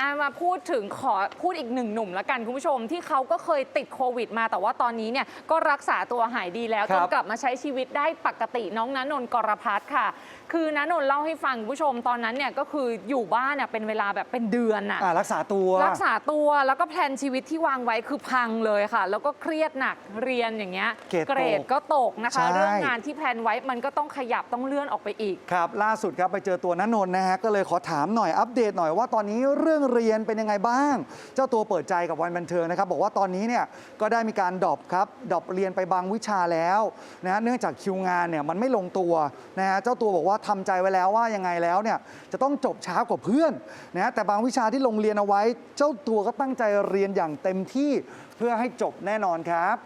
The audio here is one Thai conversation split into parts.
อะมาพูดถึงขอพูดอีกหนึ่งหนุ่มละกันคุณผู้ชมที่เขาก็เคยติดโควิดมาแต่ว่าตอนนี้เนี่ยก็รักษาตัวหายดีแล้วครัจบนกลับมาใช้ชีวิตได้ปกติน้องณนนท์กรพัฒน์ค่ะ คือณนนท์เล่าให้ฟังคุณผู้ชมตอนนั้นเนี่ยก็คืออยู่บ้านเนี่ยเป็นเวลาแบบเป็นเดือนอะอ่ารักษาตัว รักษาตัวแล้วก็แพลนชีวิตที่วางไว้คือพังเลยค่ะ แล้วก็เครียดหนักเรียนอย่างเงี้ยเกรดตกดก็ตกนะคะ ใช่ เรื่องงานที่แพลนไว้มันก็ต้องขยับต้องเลื่อนออกไปอีก ครับ ล่าสุดครับไปเจอตัวณนนท์นะฮะ ก็เลยขอถามหน่อยอัปเดตหน่อยว่าตอนนี้เรื่องเรียนเป็นยังไงบ้าง เจ้าตัวเปิดใจกับวันบันเทิงนะครับ บอกว่าตอนนี้เนี่ยก็ได้มีการดรอปครับดรอปเรียนไปบางวิชาแล้วนะฮะเนื่องจากคิวงานเนี่ยมันไม่ลงตัวนะฮะเจ้าตัวบอกว่าทำใจไว้แล้วว่ายังไงแล้วเนี่ยจะต้องจบช้ากว่าเพื่อนนะฮะแต่บางวิชาที่ลงเรียนเอาไว้ เจ้าตัวก็ตั้งใจเรียนอย่างเต็มที่เพื่อให้จบแน่นอนครับ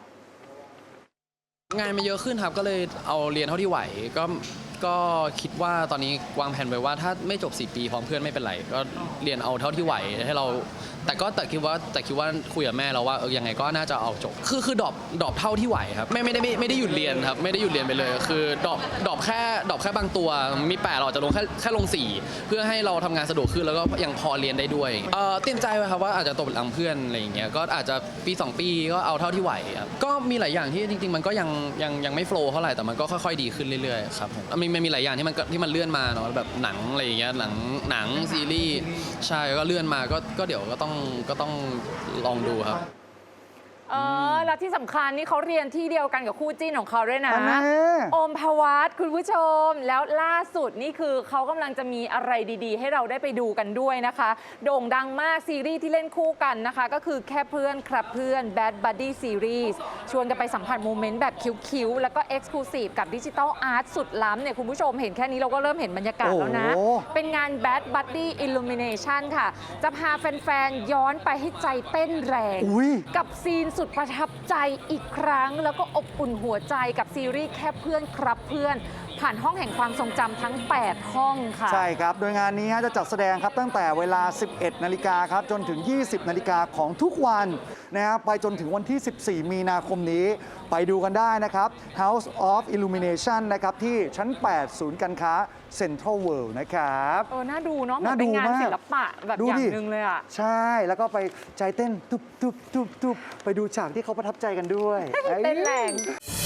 งานมันเยอะขึ้นครับก็เลยเอาเรียนเท่าที่ไหวก็ ก็คิดว่าตอนนี้วางแผนไว้ว่าถ้าไม่จบ 4 ปีพร้อมเพื่อนไม่เป็นไร ก็เรียนเอาเท่าที่ไหวให้เรา แต่ก็แต่คิดว่าแต่คิดว่าคุยกับแม่แล้วว่าเออยังไงก็น่าจะเอาจบ คือคือดรอปดรอปเท่าที่ไหวครับไม่ไม่ได้ไม่ไม่ได้หยุดเรียนครับไม่ได้หยุดเรียนไปเลย คือดรอปดรอปแค่ดรอปแค่บางตัว มีแปดเราอาจจะลงแค่แค่ลง 4 เพื่อให้เราทำงานสะดวกขึ้นแล้วก็ยังพอเรียนได้ด้วยเออเตรียมใจไว้ครับว่าอาจจะตกหลังเพื่อนอะไรอย่างเงี้ยก็อาจจะปี 2 ปีก็เอาเท่าที่ไหวครับก็มีหลายอย่างที่จริง ๆ มันก็ยังยังยังไม่โฟล์เท่าไหร่แต่มันก็ค่อยๆดีขึ้นเรื่อยๆครับผมมีมันมีหลายอย่างที่มันก็ที่มันเลื่อนมาเนาะแบบหนังอะไรอย่างเงี้ยหนังหนังซีรีส์ใช่ก็เลื่อนมาก็ก็เดี๋ยวก็ต้องก็ต้องลองดูครับ เออ แล้วที่สำคัญนี่เขาเรียนที่เดียวกันกับคู่จิ้นของเขาด้วยนะอันแน่โอมพวัตคุณผู้ชม แล้วล่าสุดนี่คือเขากำลังจะมีอะไรดีๆ ให้เราได้ไปดูกันด้วยนะคะ โด่งดังมากซีรีส์ที่เล่นคู่กันนะคะ ก็คือแค่เพื่อนครับเพื่อน Bad Buddy Series ชวนกันไปสัมผัสโมเมนต์แบบคิ้วๆ แล้วก็ Exclusive กับดิจิทัลอาร์ตสุดล้ำเนี่ยคุณผู้ชมเห็นแค่นี้เราก็เริ่มเห็นบรรยากาศแล้วนะ โอ้โห เป็นงาน Bad Buddy Illumination ค่ะ จะพาแฟน ๆ ย้อนไปให้ใจเต้นแรง อุ้ย กับซีนสุดประทับใจอีกครั้ง แล้วก็อบอุ่นหัวใจกับซีรีส์แค่เพื่อนครับเพื่อน ผ่านห้องแห่งความทรงจำทั้ง 8 ห้องค่ะ ใช่ครับ โดยงานนี้ฮะจะจัดแสดงครับตั้งแต่เวลา 11 นาฬิกาครับ จนถึง 20 นาฬิกาของทุกวันนะครับไปจนถึงวันที่ 14 มีนาคมนี้ ไปดูกันได้นะครับ House of Illumination นะครับที่ชั้น 8 ศูนย์การค้า Central World นะครับ เออ น่าดูเนาะเหมือน่านเป็นงานดูมากศิลปะแบบดูอย่างดิหนึ่งเลยอะ ใช่แล้วก็ไปใจเต้น ตุบตุบตุบตุบไปดูฉากที่เขาประทับใจกันด้วย เต้นแรงไ